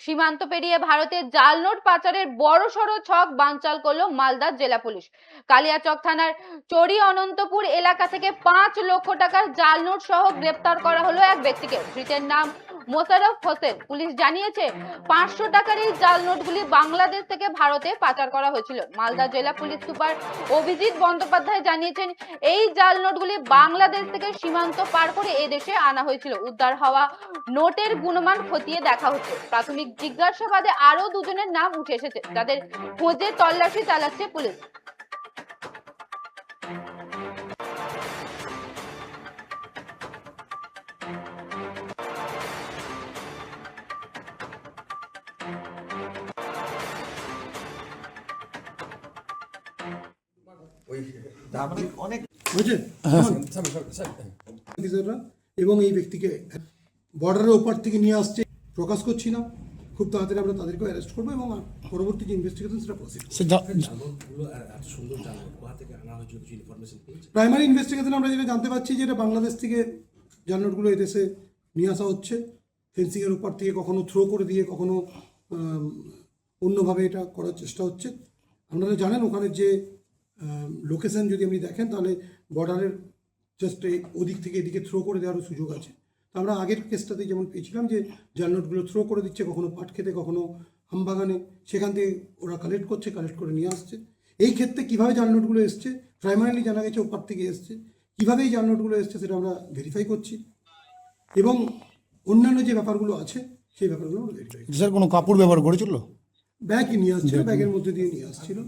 সীমান্ত পেরিয়ে ভারতের জাল নোট পাচারের বড় সড়ো ছক বানচাল করল মালদার জেলা পুলিশ। কালিয়াচক থানার চরি অনন্তপুর এলাকা থেকে পাঁচ লক্ষ টাকার জাল নোট সহ গ্রেপ্তার করা হলো এক ব্যক্তিকে। ধৃতের নাম মোশারফ হোসেন, পুলিশ জানিয়েছে, পাঁচশো টাকার এই জাল নোটগুলি বাংলাদেশ থেকে ভারতে পাচার করা হয়েছিল। মালদা জেলা পুলিশ সুপার অভিজিৎ বন্দ্যোপাধ্যায় জানিয়েছেন, এই জাল নোটগুলি বাংলাদেশ থেকে সীমান্ত পার করে এদেশে আনা হয়েছিল। উদ্ধার হওয়া নোটের গুণমান খতিয়ে দেখা হচ্ছে। প্রাথমিক জিজ্ঞাসাবাদে আরও দুজনের নাম উঠে এসেছে। যাদের খোঁজে তল্লাশি চালাচ্ছে পুলিশ। আপনি অনেক বুঝলেন? এবং এই ব্যক্তিকে বর্ডারের ওপার থেকে নিয়ে আসছে প্রকাশ করছি না। খুব তাড়াতাড়ি আমরা তাদেরকে অ্যারেস্ট করব এবং পরবর্তী যে ইনভেস্টিগেশন সেটা প্রসিড প্রাইমারি ইনভেস্টিগেশন আমরা যেটা জানতে পারছি যে এটা বাংলাদেশ থেকে জাল নোটগুলো এদেশে নিয়ে আসা হচ্ছে। ফেন্সিংয়ের উপর থেকে কখনো থ্রো করে দিয়ে কখনো অন্যভাবে এটা করার চেষ্টা হচ্ছে। আপনারা জানেন ওখানে যে লোকেশন যদি আপনি দেখেন তাহলে বর্ডারের জাস্ট ওদিক থেকে এদিকে থ্রো করে দেওয়ারও সুযোগ আছে। তো আমরা আগের কেসটাতে যেমন পেয়েছিলাম যে জাল নোটগুলো থ্রো করে দিচ্ছে কখনো পাট খেতে কখনো আমবাগানে সেখান থেকে ওরা কালেক্ট করছে কালেক্ট করে নিয়ে আসছে। এই ক্ষেত্রে কীভাবে জাল নোটগুলো এসছে প্রাইমারিলি জানা গেছে ওপার থেকে এসছে। কীভাবে এই জাল নোটগুলো এসছে সেটা আমরা ভেরিফাই করছি। এবং অন্যান্য যে ব্যাপারগুলো আছে সেই ব্যাপারগুলো আমরা ভেরিফাই স্যার কোনো কাপড় ব্যবহার করেছিল? ব্যাগ নিয়ে আসছিল ব্যাগের মধ্যে দিয়ে নিয়ে আসছিল।